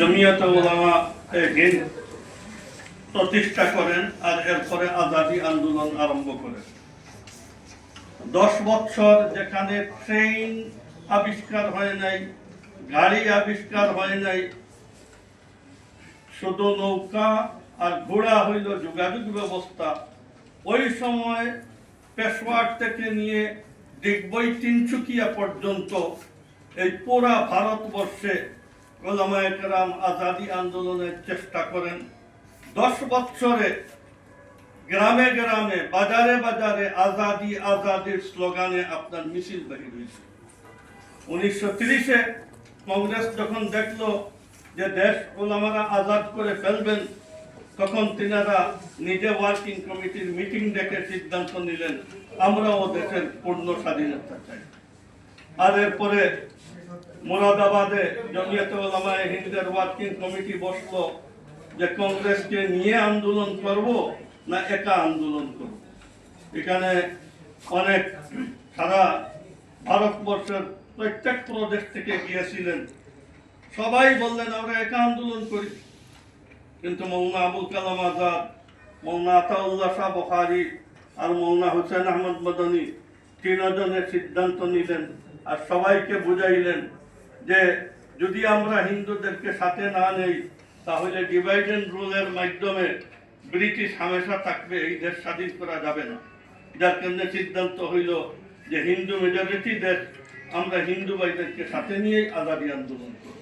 জমিয়ত ওলামা হিন্দ প্রতিষ্ঠা করেন আর এরপরে আজাদি আন্দোলন আরম্ভ করেন। দশ বছর যেখানে ট্রেন আবিষ্কার হয় নাই, গাড়ি আবিষ্কার হয় নাই, শুধু নৌকা আর ঘোড়া হইল যোগাযোগ ব্যবস্থা, ওই সময় পেশোয়ার থেকে নিয়ে ডিগবই তিনচুকিয়া পর্যন্ত এই পুরা ভারতবর্ষে ওলামায়ে কেরাম আজাদি আন্দোলনের চেষ্টা করেন। দশ বছরে গ্রামে গ্রামে, বাজারে বাজারে আজাদি আজাদির স্লোগানে আপনার মিছিল বাহির হয়েছে। উনিশশো তিরিশে কংগ্রেস যখন দেখল যে দেশ ওলামারা আজাদ করে ফেলবেন, তখন তিনারা নিজে ওয়ার্কিং কমিটির মিটিং ডেকে সিদ্ধান্ত নিলেন, আমরাও দেশের পূর্ণ স্বাধীনতা চাই। আর এরপরে মোরাদাবাদে জমিয়ত ওলামায়ে ওয়ার্কিং কমিটি বসল যে কংগ্রেসকে নিয়ে আন্দোলন করব না একা আন্দোলন করব? এখানে অনেক সারা ভারতবর্ষের প্রত্যেক প্রদেশ থেকে গিয়েছিলেন। সবাই বললেন, আমরা একা আন্দোলন করি। কিন্তু মৌনা আবুল কালাম আজাদ মৌনা আতাউল্লাহ শাহ বখারি আর মৌনা হুসেন আহমদ মদনী তিনজনের সিদ্ধান্ত নিলেন আর সবাইকে বুঝাইলেন যে যদি আমরা হিন্দুদেরকে সাথে না নেই, তাহলে ডিভাইড অ্যান্ড রুলের মাধ্যমে ব্রিটিশ হামেশা থাকবে, এই দেশ স্বাধীন করা যাবে না। যার কেন্দ্রে সিদ্ধান্ত হইল যে হিন্দু মেজরিটি দেশ, আমরা হিন্দু ভাইদেরকে সাথে নিয়েই আজাদি আন্দোলন করব।